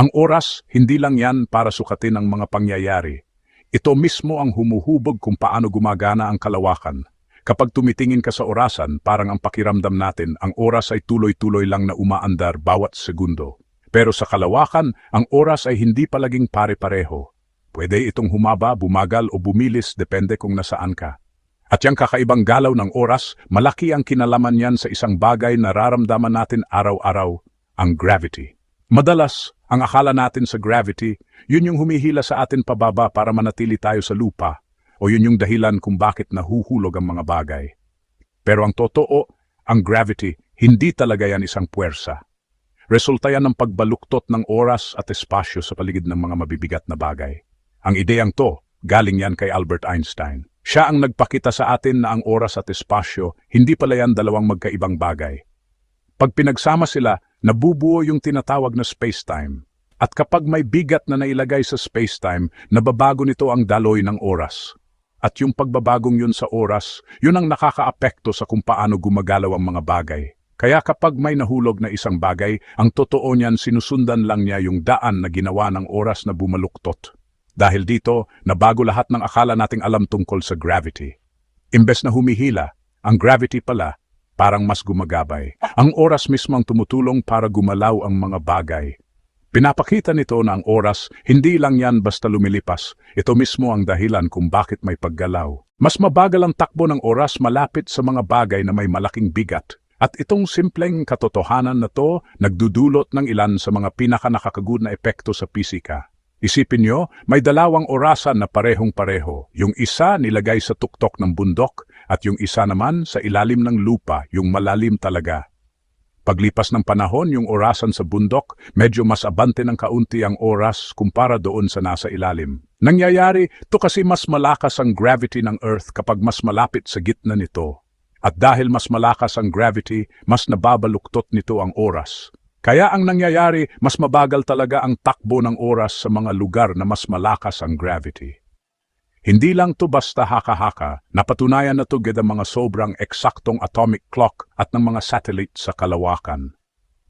Ang oras, hindi lang yan para sukatin ang mga pangyayari. Ito mismo ang humuhubog kung paano gumagana ang kalawakan. Kapag tumitingin ka sa orasan, parang ang pakiramdam natin, ang oras ay tuloy-tuloy lang na umaandar bawat segundo. Pero sa kalawakan, ang oras ay hindi palaging pare-pareho. Pwede itong humaba, bumagal o bumilis depende kung nasaan ka. At yung kakaibang galaw ng oras, malaki ang kinalaman niyan sa isang bagay na nararamdaman natin araw-araw, ang gravity. Madalas, ang akala natin sa gravity, yun yung humihila sa atin pababa para manatili tayo sa lupa, o yun yung dahilan kung bakit nahuhulog ang mga bagay. Pero ang totoo, ang gravity, hindi talaga yan isang puwersa. Resulta yan ng pagbaluktot ng oras at espasyo sa paligid ng mga mabibigat na bagay. Ang ideyang to, galing yan kay Albert Einstein. Siya ang nagpakita sa atin na ang oras at espasyo, hindi pala yan dalawang magkaibang bagay. Pag pinagsama sila, nabubuo yung tinatawag na space-time. At kapag may bigat na nailagay sa space-time, nababago nito ang daloy ng oras. At yung pagbabagong yun sa oras, yun ang nakakaapekto sa kung paano gumagalaw ang mga bagay. Kaya kapag may nahulog na isang bagay, ang totoo niyan sinusundan lang niya yung daan na ginawa ng oras na bumaluktot. Dahil dito, nabago lahat ng akala nating alam tungkol sa gravity. Imbes na humihila, ang gravity pala, parang mas gumagabay. Ang oras mismo ang tumutulong para gumalaw ang mga bagay. Pinapakita nito na ang oras, hindi lang yan basta lumilipas. Ito mismo ang dahilan kung bakit may paggalaw. Mas mabagal ang takbo ng oras malapit sa mga bagay na may malaking bigat. At itong simpleng katotohanan na to nagdudulot ng ilan sa mga pinakanakakagud na epekto sa pisika. Isipin nyo, may dalawang orasan na parehong-pareho. Yung isa nilagay sa tuktok ng bundok at yung isa naman sa ilalim ng lupa, yung malalim talaga. Paglipas ng panahon, yung orasan sa bundok, medyo mas abante ng kaunti ang oras kumpara doon sa nasa ilalim. Nangyayari, to kasi mas malakas ang gravity ng Earth kapag mas malapit sa gitna nito. At dahil mas malakas ang gravity, mas nababaluktot nito ang oras. Kaya ang nangyayari, mas mabagal talaga ang takbo ng oras sa mga lugar na mas malakas ang gravity. Hindi lang to basta haka-haka, napatunayan na to ang mga sobrang eksaktong atomic clock at ng mga satellite sa kalawakan.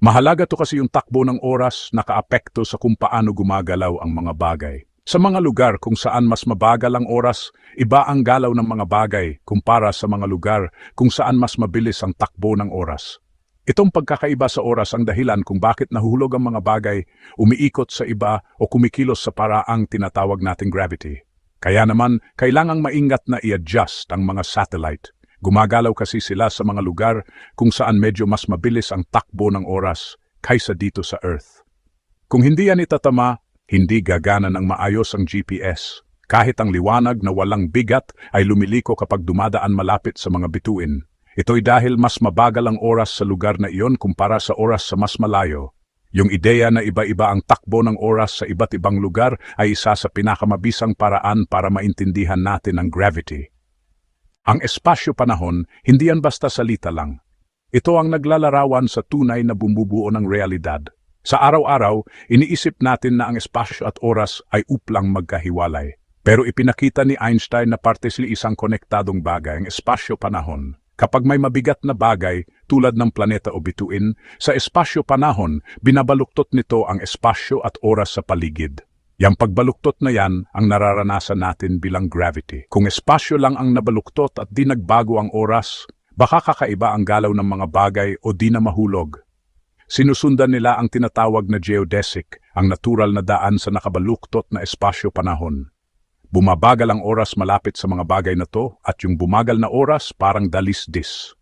Mahalaga to kasi yung takbo ng oras nakaapekto sa kung paano gumagalaw ang mga bagay. Sa mga lugar kung saan mas mabagal ang oras, iba ang galaw ng mga bagay kumpara sa mga lugar kung saan mas mabilis ang takbo ng oras. Itong pagkakaiba sa oras ang dahilan kung bakit nahuhulog ang mga bagay, umiikot sa iba o kumikilos sa paraang tinatawag nating gravity. Kaya naman, kailangang maingat na i-adjust ang mga satellite. Gumagalaw kasi sila sa mga lugar kung saan medyo mas mabilis ang takbo ng oras kaysa dito sa Earth. Kung hindi yan itatama, hindi gagana ng maayos ang GPS. Kahit ang liwanag na walang bigat ay lumiliko kapag dumadaan malapit sa mga bituin. Ito'y dahil mas mabagal ang oras sa lugar na iyon kumpara sa oras sa mas malayo. Yung ideya na iba-iba ang takbo ng oras sa iba't ibang lugar ay isa sa pinakamabisang paraan para maintindihan natin ang gravity. Ang espasyo-panahon, hindi yan basta salita lang. Ito ang naglalarawan sa tunay na bumubuo ng realidad. Sa araw-araw, iniisip natin na ang espasyo at oras ay uplang magkahiwalay. Pero ipinakita ni Einstein na parte sila isang konektadong bagay, ang espasyo-panahon. Kapag may mabigat na bagay tulad ng planeta o bituin, sa espasyo-panahon, binabaluktot nito ang espasyo at oras sa paligid. Yang pagbaluktot na yan ang nararanasan natin bilang gravity. Kung espasyo lang ang nabaluktot at di nagbago ang oras, baka kakaiba ang galaw ng mga bagay o di na mahulog. Sinusundan nila ang tinatawag na geodesic, ang natural na daan sa nakabaluktot na espasyo-panahon. Bumabagal ang oras malapit sa mga bagay na to at yung bumagal na oras parang dalisdis.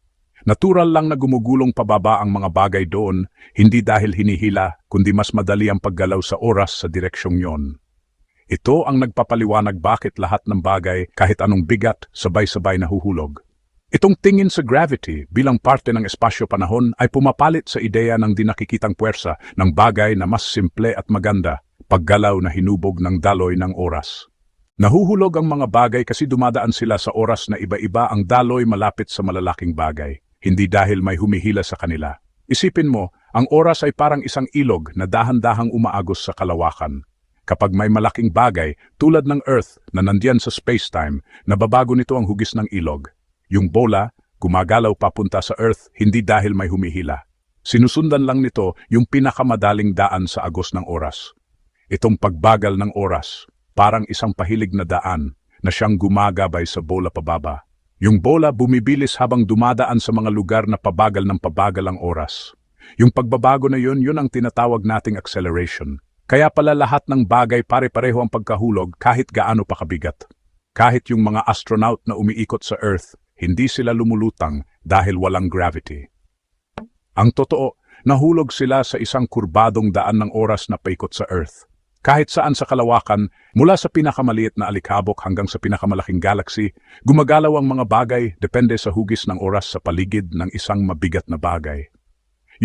Natural lang na gumugulong pababa ang mga bagay doon, hindi dahil hinihila, kundi mas madali ang paggalaw sa oras sa direksyong yon. Ito ang nagpapaliwanag bakit lahat ng bagay, kahit anong bigat, sabay-sabay nahuhulog. Itong tingin sa gravity bilang parte ng espasyo-panahon ay pumapalit sa ideya ng dinakikitang puwersa ng bagay na mas simple at maganda, paggalaw na hinubog ng daloy ng oras. Nahuhulog ang mga bagay kasi dumadaan sila sa oras na iba-iba ang daloy malapit sa malalaking bagay, hindi dahil may humihila sa kanila. Isipin mo, ang oras ay parang isang ilog na dahan-dahang umaagos sa kalawakan. Kapag may malaking bagay, tulad ng Earth na nandiyan sa space-time, nababago nito ang hugis ng ilog. Yung bola, gumagalaw papunta sa Earth hindi dahil may humihila. Sinusundan lang nito yung pinakamadaling daan sa agos ng oras. Itong pagbagal ng oras, parang isang pahilig na daan na siyang gumagabay sa bola pababa. Yung bola bumibilis habang dumadaan sa mga lugar na pabagal ng pabagal ang oras. Yung pagbabago na yun, yun ang tinatawag nating acceleration. Kaya pala lahat ng bagay pare-pareho ang pagkahulog kahit gaano pa kabigat. Kahit yung mga astronaut na umiikot sa Earth, hindi sila lumulutang dahil walang gravity. Ang totoo, nahulog sila sa isang kurbadong daan ng oras na paikot sa Earth. Kahit saan sa kalawakan, mula sa pinakamaliit na alikabok hanggang sa pinakamalaking galaxy, gumagalaw ang mga bagay depende sa hugis ng oras sa paligid ng isang mabigat na bagay.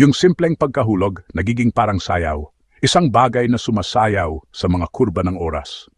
Yung simpleng pagkahulog, nagiging parang sayaw, isang bagay na sumasayaw sa mga kurba ng oras.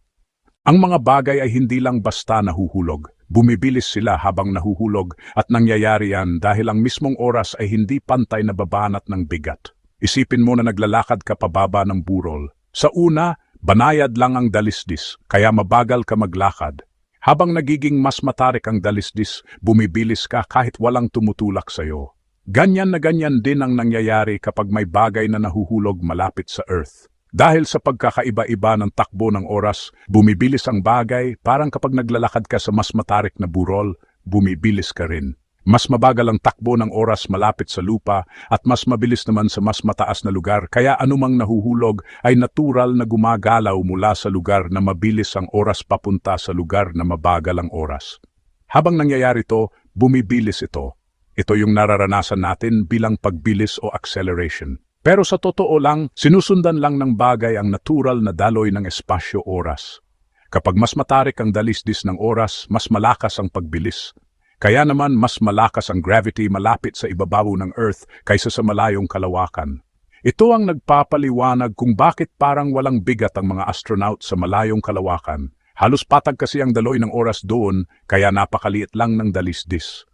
Ang mga bagay ay hindi lang basta nahuhulog, bumibilis sila habang nahuhulog at nangyayari yan dahil ang mismong oras ay hindi pantay na babanat ng bigat. Isipin mo na naglalakad ka pababa ng burol. Sa una, banayad lang ang dalisdis, kaya mabagal ka maglakad. Habang nagiging mas matarik ang dalisdis, bumibilis ka kahit walang tumutulak sa'yo. Ganyan na ganyan din ang nangyayari kapag may bagay na nahuhulog malapit sa Earth. Dahil sa pagkakaiba-iba ng takbo ng oras, bumibilis ang bagay, parang kapag naglalakad ka sa mas matarik na burol, bumibilis ka rin. Mas mabagal ang takbo ng oras malapit sa lupa at mas mabilis naman sa mas mataas na lugar kaya anumang nahuhulog ay natural na gumagalaw mula sa lugar na mabilis ang oras papunta sa lugar na mabagal ang oras. Habang nangyayari ito, bumibilis ito. Ito yung nararanasan natin bilang pagbilis o acceleration. Pero sa totoo lang, sinusundan lang ng bagay ang natural na daloy ng espasyo-oras. Kapag mas matarik ang dalisdis ng oras, mas malakas ang pagbilis. Kaya naman mas malakas ang gravity malapit sa ibabaw ng Earth kaysa sa malayong kalawakan. Ito ang nagpapaliwanag kung bakit parang walang bigat ang mga astronaut sa malayong kalawakan. Halos patag kasi ang daloy ng oras doon, kaya napakaliit lang ng dalisdis.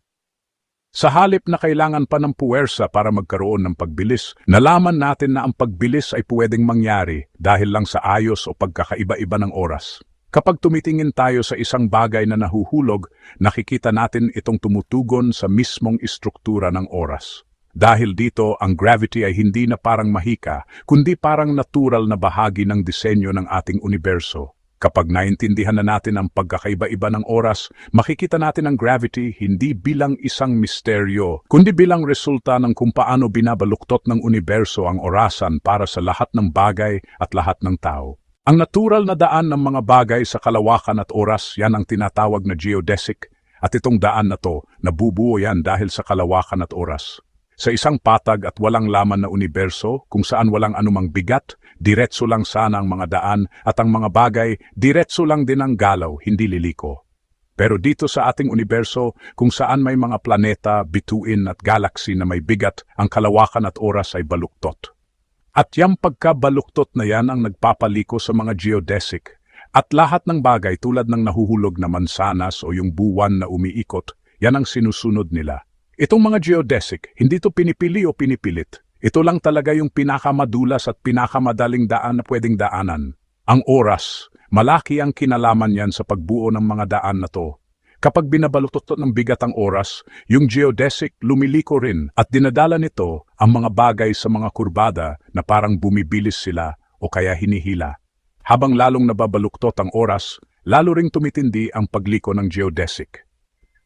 Sa halip na kailangan pa ng puwersa para magkaroon ng pagbilis, nalaman natin na ang pagbilis ay pwedeng mangyari dahil lang sa ayos o pagkakaiba-iba ng oras. Kapag tumitingin tayo sa isang bagay na nahuhulog, nakikita natin itong tumutugon sa mismong istruktura ng oras. Dahil dito, ang gravity ay hindi na parang mahika, kundi parang natural na bahagi ng disenyo ng ating universo. Kapag naintindihan na natin ang pagkakaiba-iba ng oras, makikita natin ang gravity hindi bilang isang misteryo, kundi bilang resulta ng kung paano binabaluktot ng universo ang orasan para sa lahat ng bagay at lahat ng tao. Ang natural na daan ng mga bagay sa kalawakan at oras, yan ang tinatawag na geodesic, at itong daan na to, nabubuo yan dahil sa kalawakan at oras. Sa isang patag at walang laman na universo, kung saan walang anumang bigat, diretso lang sana ang mga daan at ang mga bagay, diretso lang din ang galaw, hindi liliko. Pero dito sa ating universo, kung saan may mga planeta, bituin at galaxy na may bigat, ang kalawakan at oras ay baluktot. At yung pagkabaluktot na yan ang nagpapaliko sa mga geodesic. At lahat ng bagay tulad ng nahuhulog na mansanas o yung buwan na umiikot, yan ang sinusunod nila. Itong mga geodesic, hindi to pinipili o pinipilit. Ito lang talaga yung pinakamadulas at pinakamadaling daan na pwedeng daanan. Ang oras, malaki ang kinalaman yan sa pagbuo ng mga daan na to. Kapag binabalutot ng bigat ang oras, yung geodesic lumiliko rin at dinadala nito ang mga bagay sa mga kurbada na parang bumibilis sila o kaya hinihila. Habang lalong nababaluktot ang oras, lalo ring tumitindi ang pagliko ng geodesic.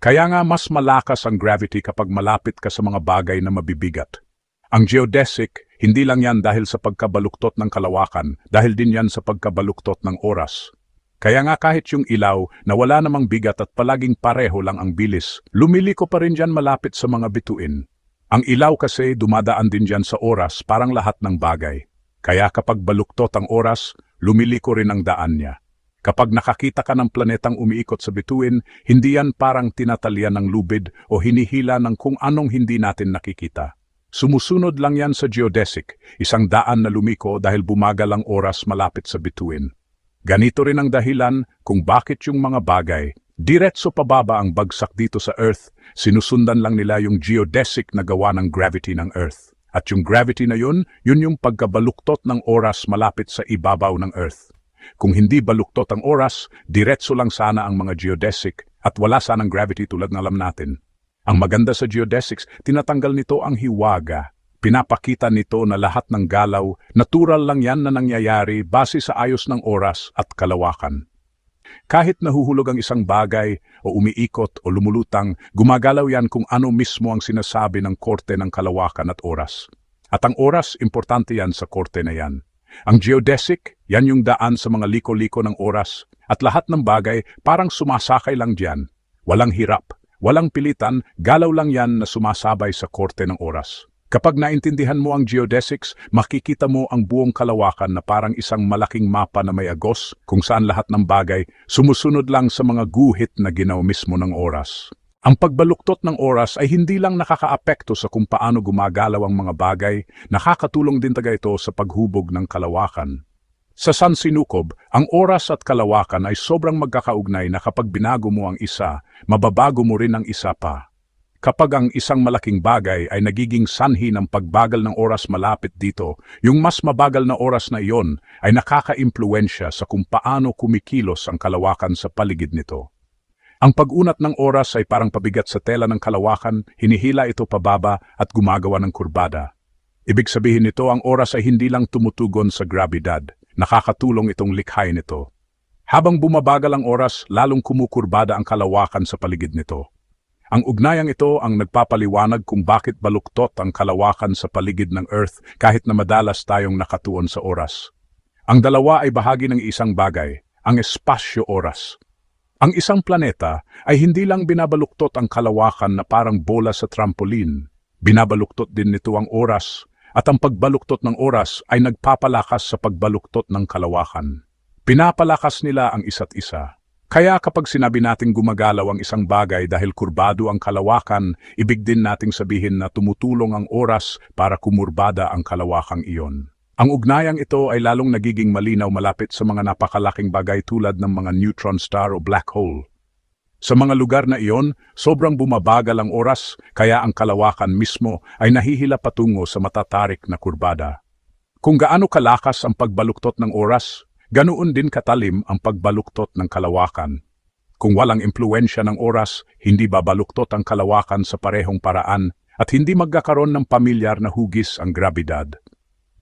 Kaya nga mas malakas ang gravity kapag malapit ka sa mga bagay na mabibigat. Ang geodesic, hindi lang yan dahil sa pagkabaluktot ng kalawakan, dahil din yan sa pagkabaluktot ng oras. Kaya nga kahit yung ilaw na wala namang bigat at palaging pareho lang ang bilis, lumiliko pa rin dyan malapit sa mga bituin. Ang ilaw kasi dumadaan din dyan sa oras parang lahat ng bagay. Kaya kapag baluktot ang oras, lumiliko rin ang daan niya. Kapag nakakita ka ng planetang umiikot sa bituin, hindi yan parang tinatalian ng lubid o hinihila ng kung anong hindi natin nakikita. Sumusunod lang yan sa geodesic, isang daan na lumiko dahil bumagal ang oras malapit sa bituin. Ganito rin ang dahilan kung bakit yung mga bagay, diretso pababa ang bagsak dito sa Earth, sinusundan lang nila yung geodesic na gawa ng gravity ng Earth. At yung gravity na yun, yun yung pagkabaluktot ng oras malapit sa ibabaw ng Earth. Kung hindi baluktot ang oras, diretso lang sana ang mga geodesic at wala sanang gravity tulad ng alam natin. Ang maganda sa geodesics, tinatanggal nito ang hiwaga. Pinapakita nito na lahat ng galaw, natural lang yan na nangyayari base sa ayos ng oras at kalawakan. Kahit nahuhulog ang isang bagay o umiikot o lumulutang, gumagalaw yan kung ano mismo ang sinasabi ng korte ng kalawakan at oras. At ang oras, importante yan sa korte na yan. Ang geodesic, yan yung daan sa mga liko-liko ng oras. At lahat ng bagay parang sumasakay lang dyan. Walang hirap, walang pilitan, galaw lang yan na sumasabay sa korte ng oras. Kapag naintindihan mo ang geodesics, makikita mo ang buong kalawakan na parang isang malaking mapa na may agos kung saan lahat ng bagay sumusunod lang sa mga guhit na ginaw mismo ng oras. Ang pagbaluktot ng oras ay hindi lang nakakaapekto sa kung paano gumagalaw ang mga bagay, nakakatulong din taga ito sa paghubog ng kalawakan. Sa San Sinukob, ang oras at kalawakan ay sobrang magkakaugnay na kapag binago mo ang isa, mababago mo rin ang isa pa. Kapag ang isang malaking bagay ay nagiging sanhi ng pagbagal ng oras malapit dito, yung mas mabagal na oras na iyon ay nakaka-impluensya sa kung paano kumikilos ang kalawakan sa paligid nito. Ang pag-unat ng oras ay parang pabigat sa tela ng kalawakan, hinihila ito pababa at gumagawa ng kurbada. Ibig sabihin nito ang oras ay hindi lang tumutugon sa grabidad, nakakatulong itong likhay nito. Habang bumabagal ang oras, lalong kumukurbada ang kalawakan sa paligid nito. Ang ugnayang ito ang nagpapaliwanag kung bakit baluktot ang kalawakan sa paligid ng Earth kahit na madalas tayong nakatuon sa oras. Ang dalawa ay bahagi ng isang bagay, ang espasyo-oras. Ang isang planeta ay hindi lang binabaluktot ang kalawakan na parang bola sa trampoline. Binabaluktot din nito ang oras, at ang pagbaluktot ng oras ay nagpapalakas sa pagbaluktot ng kalawakan. Pinapalakas nila ang isa't isa. Kaya kapag sinabi nating gumagalaw ang isang bagay dahil kurbado ang kalawakan, ibig din nating sabihin na tumutulong ang oras para kumurbada ang kalawakang iyon. Ang ugnayang ito ay lalong nagiging malinaw malapit sa mga napakalaking bagay tulad ng mga neutron star o black hole. Sa mga lugar na iyon, sobrang bumabagal ang oras, kaya ang kalawakan mismo ay nahihila patungo sa matatarik na kurbada. Kung gaano kalakas ang pagbaluktot ng oras, Ganoon din katalim ang pagbaluktot ng kalawakan. Kung walang impluensya ng oras, hindi babaluktot ang kalawakan sa parehong paraan at hindi magkakaroon ng pamilyar na hugis ang grabidad.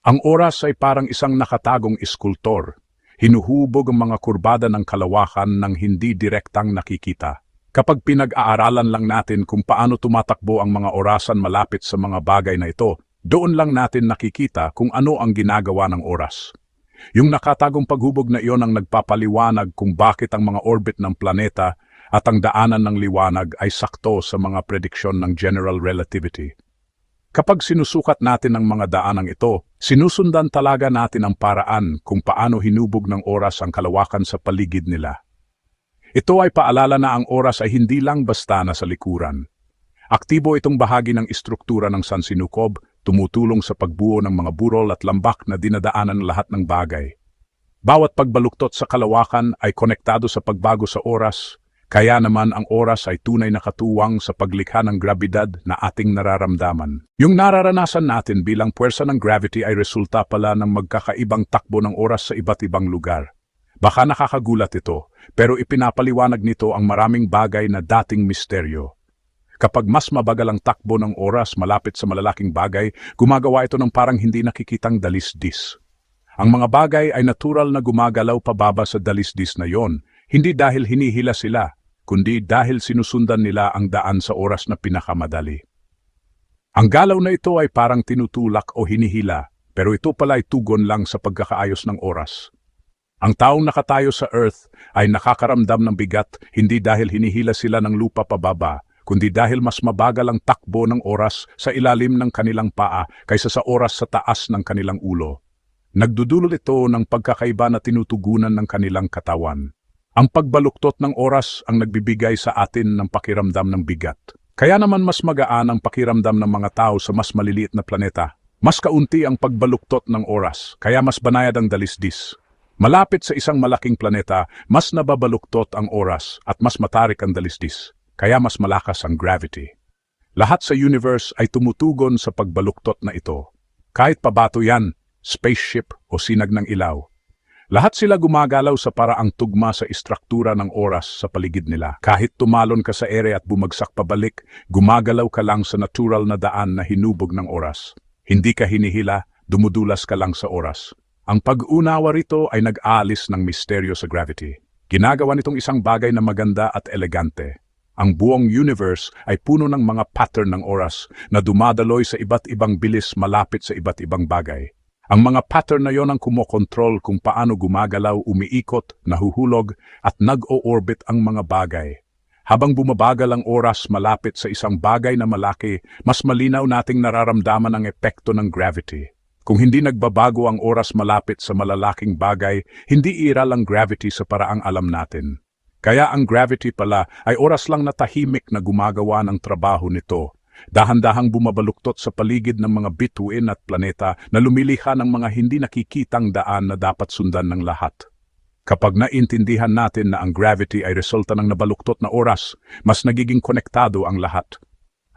Ang oras ay parang isang nakatagong iskultor. Hinuhubog ang mga kurbada ng kalawakan ng hindi direktang nakikita. Kapag pinag-aaralan lang natin kung paano tumatakbo ang mga orasan malapit sa mga bagay na ito, doon lang natin nakikita kung ano ang ginagawa ng oras. Yung nakatagong paghubog na iyon ang nagpapaliwanag kung bakit ang mga orbit ng planeta at ang daanan ng liwanag ay sakto sa mga prediksyon ng general relativity. Kapag sinusukat natin ang mga daanang ito, sinusundan talaga natin ang paraan kung paano hinubog ng oras ang kalawakan sa paligid nila. Ito ay paalala na ang oras ay hindi lang basta na sa likuran. Aktibo itong bahagi ng istruktura ng Sansinukob tumutulong sa pagbuo ng mga burol at lambak na dinadaanan lahat ng bagay. Bawat pagbaluktot sa kalawakan ay konektado sa pagbago sa oras, kaya naman ang oras ay tunay na katuwang sa paglikha ng grabidad na ating nararamdaman. Yung nararanasan natin bilang puwersa ng gravity ay resulta pala ng magkakaibang takbo ng oras sa iba't ibang lugar. Baka nakakagulat ito, pero ipinapaliwanag nito ang maraming bagay na dating misteryo. Kapag mas mabagal ang takbo ng oras malapit sa malalaking bagay, gumagawa ito ng parang hindi nakikitang dalisdis. Ang mga bagay ay natural na gumagalaw pababa sa dalisdis na yon, hindi dahil hinihila sila, kundi dahil sinusundan nila ang daan sa oras na pinakamadali. Ang galaw na ito ay parang tinutulak o hinihila, pero ito pala ay tugon lang sa pagkakaayos ng oras. Ang taong nakatayo sa Earth ay nakakaramdam ng bigat hindi dahil hinihila sila ng lupa pababa, kundi dahil mas mabagal ang takbo ng oras sa ilalim ng kanilang paa kaysa sa oras sa taas ng kanilang ulo. Nagdudulot ito ng pagkakaiba na tinutugunan ng kanilang katawan. Ang pagbaluktot ng oras ang nagbibigay sa atin ng pakiramdam ng bigat. Kaya naman mas magaan ang pakiramdam ng mga tao sa mas maliliit na planeta. Mas kaunti ang pagbaluktot ng oras, kaya mas banayad ang dalisdis. Malapit sa isang malaking planeta, mas nababaluktot ang oras at mas matarik ang dalisdis kaya mas malakas ang gravity. Lahat sa universe ay tumutugon sa pagbaluktot na ito. Kahit pabato yan, spaceship o sinag ng ilaw. Lahat sila gumagalaw sa paraang tugma sa istruktura ng oras sa paligid nila. Kahit tumalon ka sa ere at bumagsak pabalik, gumagalaw ka lang sa natural na daan na hinubog ng oras. Hindi ka hinihila, dumudulas ka lang sa oras. Ang pag-unawa rito ay nag-aalis ng misteryo sa gravity. Ginagawa nitong isang bagay na maganda at elegante. Ang buong universe ay puno ng mga pattern ng oras na dumadaloy sa iba't ibang bilis malapit sa iba't ibang bagay. Ang mga pattern na yon ang kumokontrol kung paano gumagalaw, umiikot, nahuhulog at nag-o-orbit ang mga bagay. Habang bumabagal ang oras malapit sa isang bagay na malaki, mas malinaw nating nararamdaman ang epekto ng gravity. Kung hindi nagbabago ang oras malapit sa malalaking bagay, hindi iral ang gravity sa paraang alam natin. Kaya ang gravity pala ay oras lang na tahimik na gumagawa ng trabaho nito. Dahan-dahang bumabaluktot sa paligid ng mga bituin at planeta na lumilikha ng mga hindi nakikitang daan na dapat sundan ng lahat. Kapag naintindihan natin na ang gravity ay resulta ng nabaluktot na oras, mas nagiging konektado ang lahat.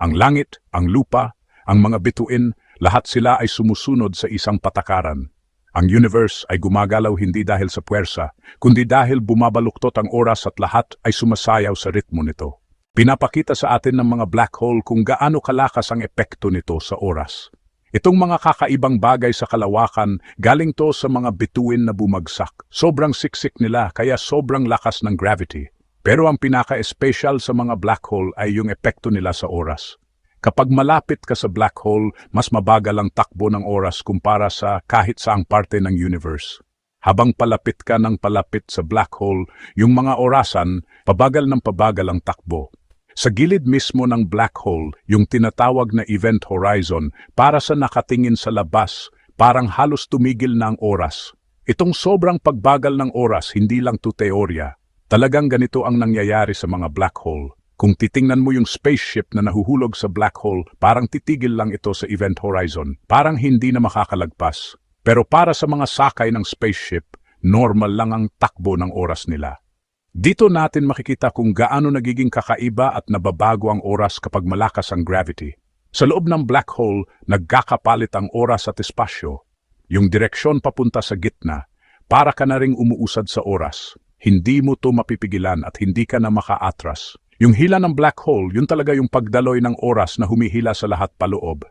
Ang langit, ang lupa, ang mga bituin, lahat sila ay sumusunod sa isang patakaran. Ang universe ay gumagalaw hindi dahil sa puwersa, kundi dahil bumabaluktot ang oras at lahat ay sumasayaw sa ritmo nito. Pinapakita sa atin ng mga black hole kung gaano kalakas ang epekto nito sa oras. Itong mga kakaibang bagay sa kalawakan galing to sa mga bituin na bumagsak. Sobrang siksik nila kaya sobrang lakas ng gravity. Pero ang pinaka-special sa mga black hole ay yung epekto nila sa oras. Kapag malapit ka sa black hole, mas mabagal ang takbo ng oras kumpara sa kahit saang parte ng universe. Habang palapit ka ng palapit sa black hole, yung mga orasan, pabagal ng pabagal ang takbo. Sa gilid mismo ng black hole, yung tinatawag na event horizon, para sa nakatingin sa labas, parang halos tumigil na ang oras. Itong sobrang pagbagal ng oras, hindi lang to teorya. Talagang ganito ang nangyayari sa mga black hole. Kung titingnan mo yung spaceship na nahuhulog sa black hole, parang titigil lang ito sa event horizon. Parang hindi na makakalagpas. Pero para sa mga sakay ng spaceship, normal lang ang takbo ng oras nila. Dito natin makikita kung gaano nagiging kakaiba at nababago ang oras kapag malakas ang gravity. Sa loob ng black hole, nagkakapalit ang oras at espasyo. Yung direksyon papunta sa gitna, para ka na ring umuusad sa oras. Hindi mo to mapipigilan at hindi ka na makaatras. Yung hila ng black hole, yun talaga yung pagdaloy ng oras na humihila sa lahat paloob.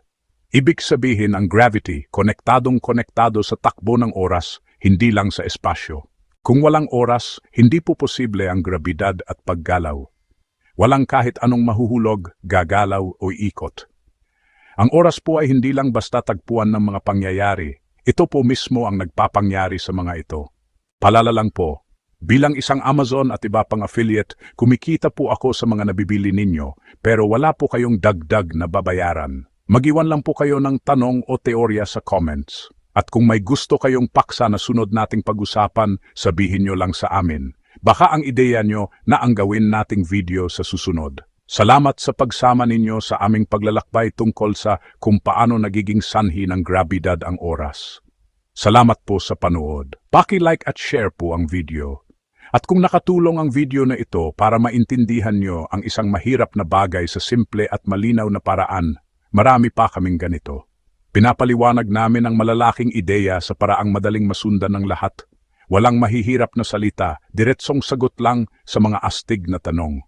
Ibig sabihin ang gravity, konektadong konektado sa takbo ng oras, hindi lang sa espasyo. Kung walang oras, hindi po posible ang grabidad at paggalaw. Walang kahit anong mahuhulog, gagalaw o ikot. Ang oras po ay hindi lang basta tagpuan ng mga pangyayari. Ito po mismo ang nagpapangyari sa mga ito. Palala lang po, Bilang isang Amazon at iba pang affiliate, kumikita po ako sa mga nabibili ninyo, pero wala po kayong dagdag na babayaran. Magiwan lang po kayo ng tanong o teorya sa comments. At kung may gusto kayong paksa na sunod nating pag-usapan, sabihin nyo lang sa amin. Baka ang ideya nyo na ang gawin nating video sa susunod. Salamat sa pagsama ninyo sa aming paglalakbay tungkol sa kung paano nagiging sanhi ng grabidad ang oras. Salamat po sa panood. Paki-like at share po ang video. At kung nakatulong ang video na ito para maintindihan nyo ang isang mahirap na bagay sa simple at malinaw na paraan, marami pa kaming ganito. Pinapaliwanag namin ang malalaking ideya sa paraang madaling masundan ng lahat. Walang mahihirap na salita, diretsong sagot lang sa mga astig na tanong.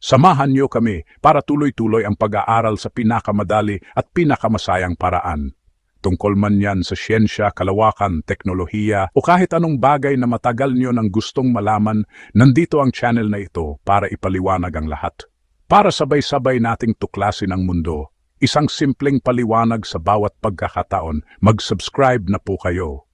Samahan niyo kami para tuloy-tuloy ang pag-aaral sa pinakamadali at pinakamasayang paraan. Tungkol man yan sa siyensya, kalawakan, teknolohiya o kahit anong bagay na matagal nyo nang gustong malaman, nandito ang channel na ito para ipaliwanag ang lahat. Para sabay-sabay nating tuklasin ang mundo, isang simpleng paliwanag sa bawat pagkakataon, mag-subscribe na po kayo.